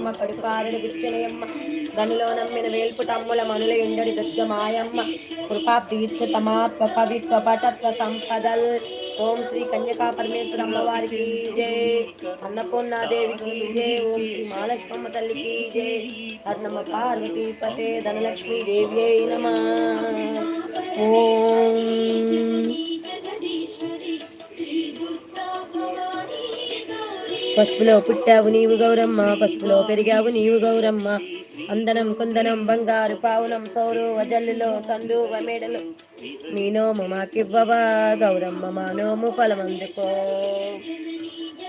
అమ్మ కడుపారడి బుచ్చనయమ్మ గనిలో నమ్మిన వేల్పు తమ్ముల మనుల ఎండడి దుర్గమాయమ్మ. మాయమ్మ తమాత్వ కవిత్వ పటత్వ సంపదల్. ఓం శ్రీ కన్యకా పరమేశ్వర అమ్మవారికి జై. అన్నపూర్ణాదేవికి జై. ఓం శ్రీ మహాలక్ష్మమ్మ తల్లికి జై. అర్ణమ్మ పార్వతీ పతే ధనలక్ష్మీ దేవ్యై నమ. ఓం. పసుపులో పుట్టావు నీవు గౌరమ్మ పసుపులో పెరిగావు నీవు గౌరమ్మ. అందనం కుందనం బంగారు పావునం సౌరు వజల్లులో సందూవ మేడలు. మీ నోము మాకివ్వవా గౌరమ్మ మా నోము ఫలమందుకో.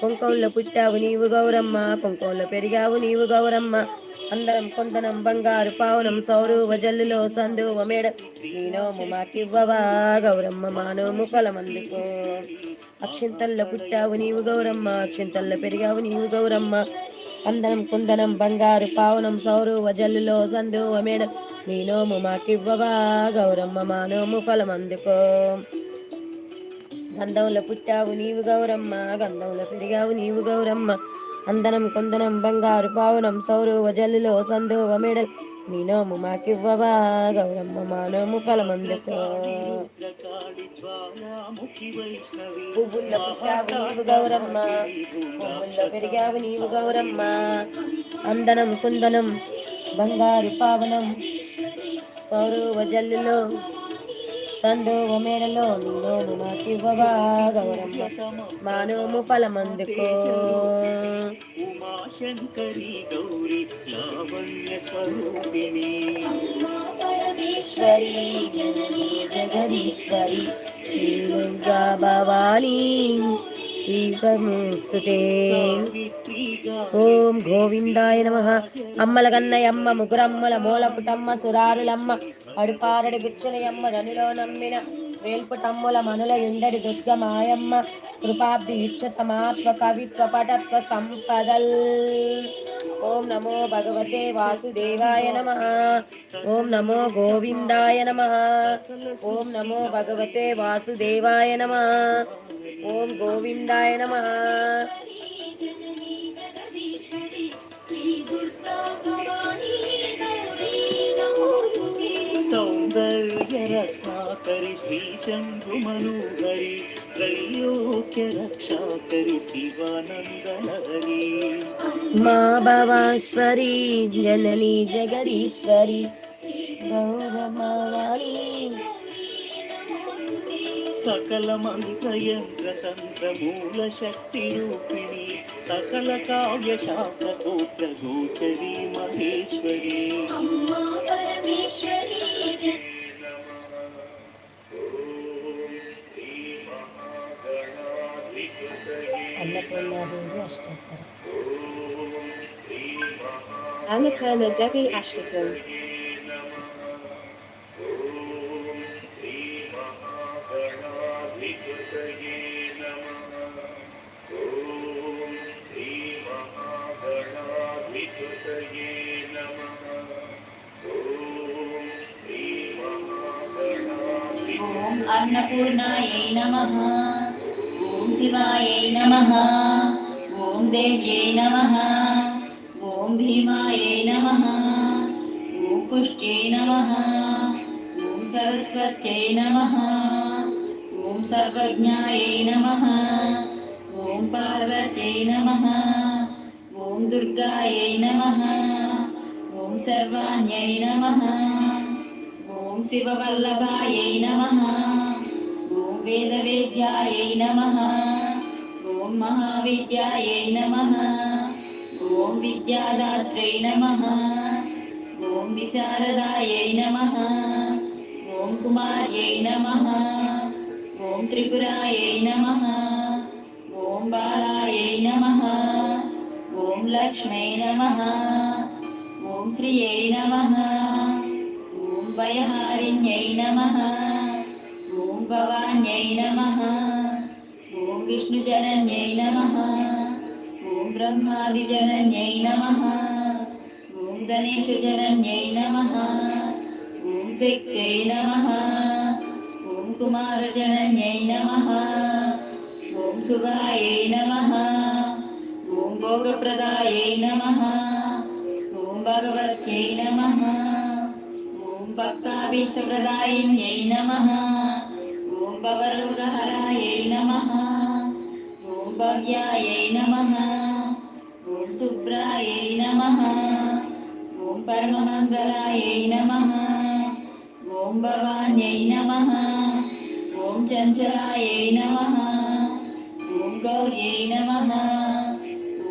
కుంకంలో పుట్టావు నీవు గౌరమ్మ కుంకంలో పెరిగావు నీవు గౌరమ్మ. అందరం కొందనం బంగారు పావనం సౌరు వజల్లులో సందు మేడ నీనోము మాకివ్వవా గౌరమ్మ మానోము ఫలమందుకో అక్షింతల్లో పుట్టావు నీవు గౌరమ్మ అక్షింతల్లో పెరిగావు నీవు గౌరమ్మ. అందరం కుందనం బంగారు పావనం సౌరు వజల్లులో సందు మేడ నీనోము మాకివ్వవా గౌరమ్మ మానోము ఫలమందుకో గంధంలో పుట్టావు నీవు గౌరమ్మ గంధంలో పెరిగావు నీవు గౌరమ్మ. అందనం కొందనం బంగారు పావనం సౌరు వజల్లిలో సందు మేడల్. నీ నోము మాకివ్వవా? గౌరమ్మ మా నోము ఫలమందుకో. పువ్వుల్లో పుట్టావు నీవు గౌరమ్మ. పువ్వుల్లో పెరిగావు నీవు గౌరమ్మ. అందనం కుందనం బంగారు పావనం సౌరవ జల్లులో సందోవ మేడలో నీలోను మాకివ్వవా గౌరమ్మ. మానోము ఫలమందుకో. ఉమాశంకరి గౌరి లావణ్య స్వరూపిణి. ఈశ్వరి జనని జగదీశ్వరి శ్రీ దుర్గా భవానీ ఓం గోవిందాయ నమ. అమ్మల గన్నయమ్మ ముగ్గురమ్మల మూలపుటమ్మ సురారులమ్మ అడుపారడి బిచ్చలయమ్మ ధనిలో నమ్మిన వేల్పుటమ్ముల మనుల ఎండడి దుర్గమాయమ్మ కృపాబ్ది ఇచ్చుతమాత్వ కవిత్వ పటత్వ సంపదల్. ఓం నమో భగవతే వాసుదేవాయ నమ. ఓం నమో గోవిందాయ నమ. ఓం నమో భగవతే వాసుదేవాయ నమ. ఓం గోవిందాయ నమ. సౌందర్య రత్నాకరి శ్రీ శంభు మనోహరి सौन्दर्यरक्षाकरि श्रीशम्भुमनोहरि त्रैलोक्यरक्षाकरि शिवानन्दलहरि माँ भवास्वरी जननी Jagadishwari गौरमावारी सकलमन्त्रयन्त्रतन्त्रमूलशक्तिरूपिणी सकलकाव्यशास्त्रसूत्रगोचरी Maheshwari. Annapurna Devi Ashtakam. ॐ अन्नपूर्णायै नमः ॐ शिवायै नमः। ॐ देव्यै नमः। ॐ भीमायै नमः। ॐ पुष्ट्यै नमः। ॐ सरस्वत्यै नमः। ॐ सर्वज्ञायै नमः। ॐ पार्वत्यै नमः। ॐ दुर्गायै नमः। ॐ सर्वाण्यै नमः। ॐ शिववल्लभायै नमः। वेदवेद्यायै नमः ॐ महाविद्यायै नमः ॐ विद्यादात्रै नमः ॐ विशारदायै नमः ॐ कुमार्यै नमः ॐ त्रिपुरायै नमः ॐ बालायै नमः ॐ लक्ष्मै नमः ॐ श्रियै नमः ॐ भयहारिण्यै नमः ॐ भवान्यै नमः ॐ विष्णुजनन्यै नमः ॐ ब्रह्मादिजनन्यै नमः ॐ गणेशजनन्यै नमः ॐ शक्त्यै नमः ॐ कुमारजनन्यै नमः ॐ सुगायै नमः ॐ भोगप्रदायै नमः ॐ भगवत्यै नमः ॐ भक्ताभीष्टप्रदायिन्यै नमः భవరోగహరాయై నమ. ఓం భవ్యాయై నమ. ఓం శుభ్రాయై నమ. ఓం పరమమంగళాయై నమ. ఓం భవాన్యై నమ. ఓం చంచలాయై నమ. ఓం గౌర్యై నమ.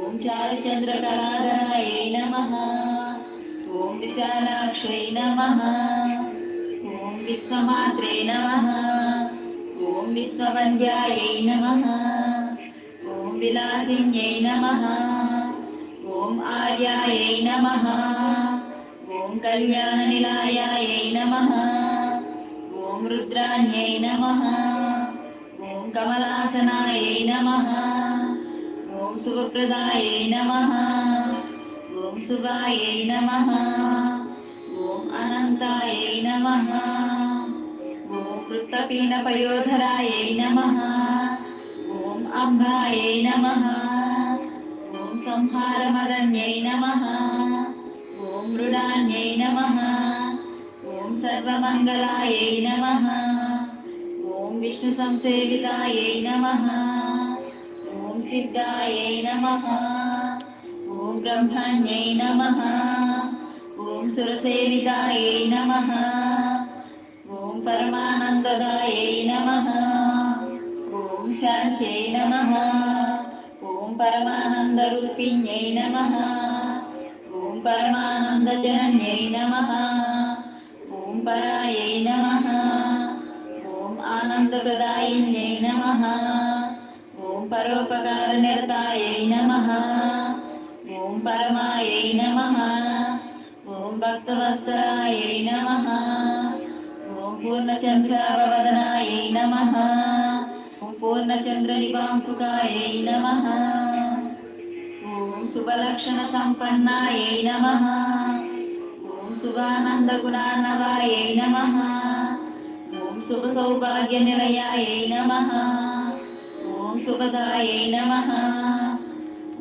ఓం చారుచంద్రకళాధరాయై నమ. ఓం విశాలాక్షై నమ. ఓం విశ్వమాత్రే నమ. ఓం విశ్వవంద్యాయై నమ. ఓం విలాసిన్యై నమ. ఓం ఆర్యాయై నమ. ఓం కళ్యాణనిలాయాయై నమ. ఓం రుద్రాణ్యై నమ. ఓం కమలాసనాయై నమ. ఓం శుభప్రదాయై నమ. ఓం శుభాయై నమ. ఓం అనంతాయై నమ. ఓం కృత్తపీనపయోధరాయై నమః ఓం అంబాయై నమః ఓం సంహారమదన్యై నమః ఓం మృడాన్యై నమః ఓం సర్వమంగళాయై నమః ఓం విష్ణు సంసేవితాయై నమః ఓం సిద్ధాయై నమః ఓం బ్రహ్మణ్యై నమః ఓం సురసేవితాయై నమః ఓం పరమానందదాయై నమ ఓం శాంత్యై నమ ఓం పరమానందరూపిణ్యై నమ ఓం పరమానందజనన్యై నమ ఓం పరాయై నమ ఓం ఆనందప్రదాయిన్యై నమ ఓం పరోపకారనిరతాయై నమ ఓం పరమాయై నమ ఓం భక్తవత్సరాయై నమః ఓం పూర్ణచంద్రావదనాయై నమః ఓం పూర్ణచంద్రనివాంసుకాయై నమః ఓం శుభలక్షణ సంపన్నాయై నమః ఓం శుభానందగుణార్ణవాయై నమః ఓం శుభ సౌభాగ్య నిలయాయై నమః ఓం శుభదాయై నమః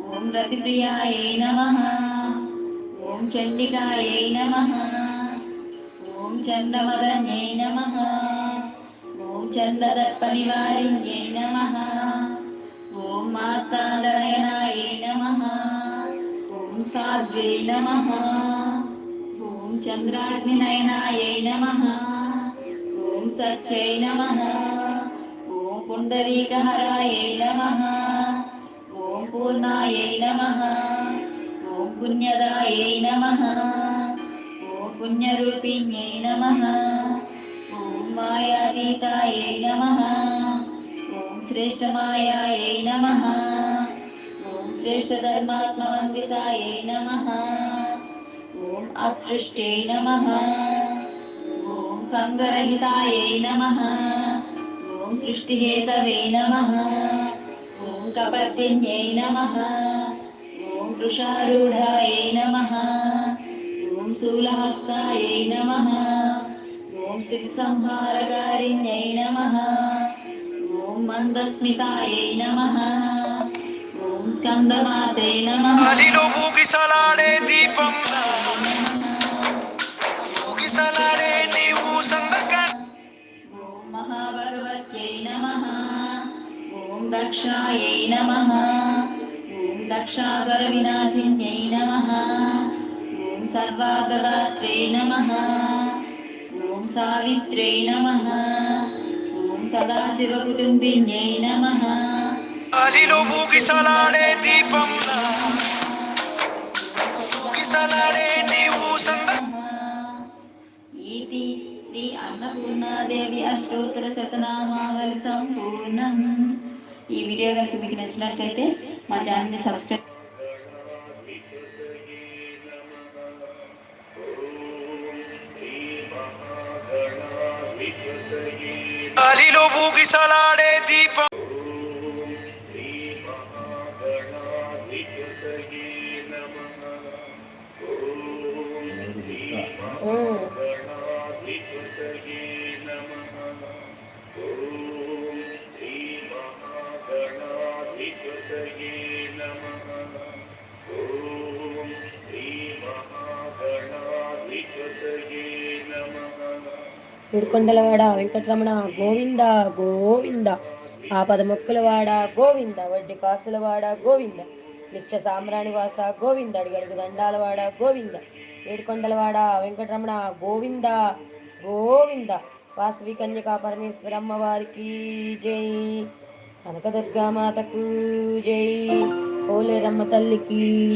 ఓం రతిప్రియాయై చండమదన్యై నమ. ఓం చండదర్పనివారిణ్యై నమ. ఓం మార్తాండనయనాయై నమ. ఓం సాధ్వై నమ. ఓం చంద్రాగ్నినయనాయై నమ. ఓం సత్యై నమ. ఓం పుండరీకహరాయై నమ. ఓం పూర్ణాయై నమ. ఓం పుణ్యదాయై నమః. పుణ్యరూపిణ్యై నమ. ఓం మాయాతీతాయై నమ. ఓం శ్రేష్టమాయాయై నమ. ఓం శ్రేష్టధర్మాత్మవందితాయై నమ. ఓం అసృష్టై నమ. ఓం సంగరహితాయై నమ. ఓం సృష్టిహేతవే నమ. ఓం కపర్తిన్యై నమ. ఓం వృషారూఢాయై నమ. శూలహస్తాయై నమః. ఓం స్థితి సంహారకారిణ్యై నమః. ఓం మందస్మితాయై నమః. ఓం స్కందమాతే నమః. గాలిలో ఊగిసలాడే దీపం. ఊగిసలాడే నీవు సందక ఓం మహాభగవత్యై నమః. ఓం దక్షాయై నమః. ఓం దక్షాధర వినాశిన్యై నమః. ఓం సావిత్ర్యై నమః. ఓం సదాశివ కుటుంబిన్యై నమః. గాలిలో ఊగిసలాడే దీపం. ఊగిసలాడే నీవు సందక ఇది శ్రీ అన్నపూర్ణాదేవి అష్టోత్తర శతనామావళి సంపూర్ణం. ఈ వీడియో కనుక మీకు నచ్చినట్లయితే మా ఛానల్ని సబ్స్క్రైబ్ గాలిలో ఊగిసలాడే దీపం ఏడుకొండలవాడ వెంకటరమణ గోవింద గోవింద. ఆపద మొక్కులవాడ గోవింద. వడ్డి కాసులవాడ గోవింద. నిత్య సామ్రాణివాస గోవింద. అడుగడుగు దండాలవాడ గోవింద. ఏడుకొండలవాడ వెంకటరమణ గోవింద గోవింద. వాసవి కన్యకా పరమేశ్వర వారికి జై. కనకదుర్గామాతకు జై. ఓలేరమ్మ తల్లికి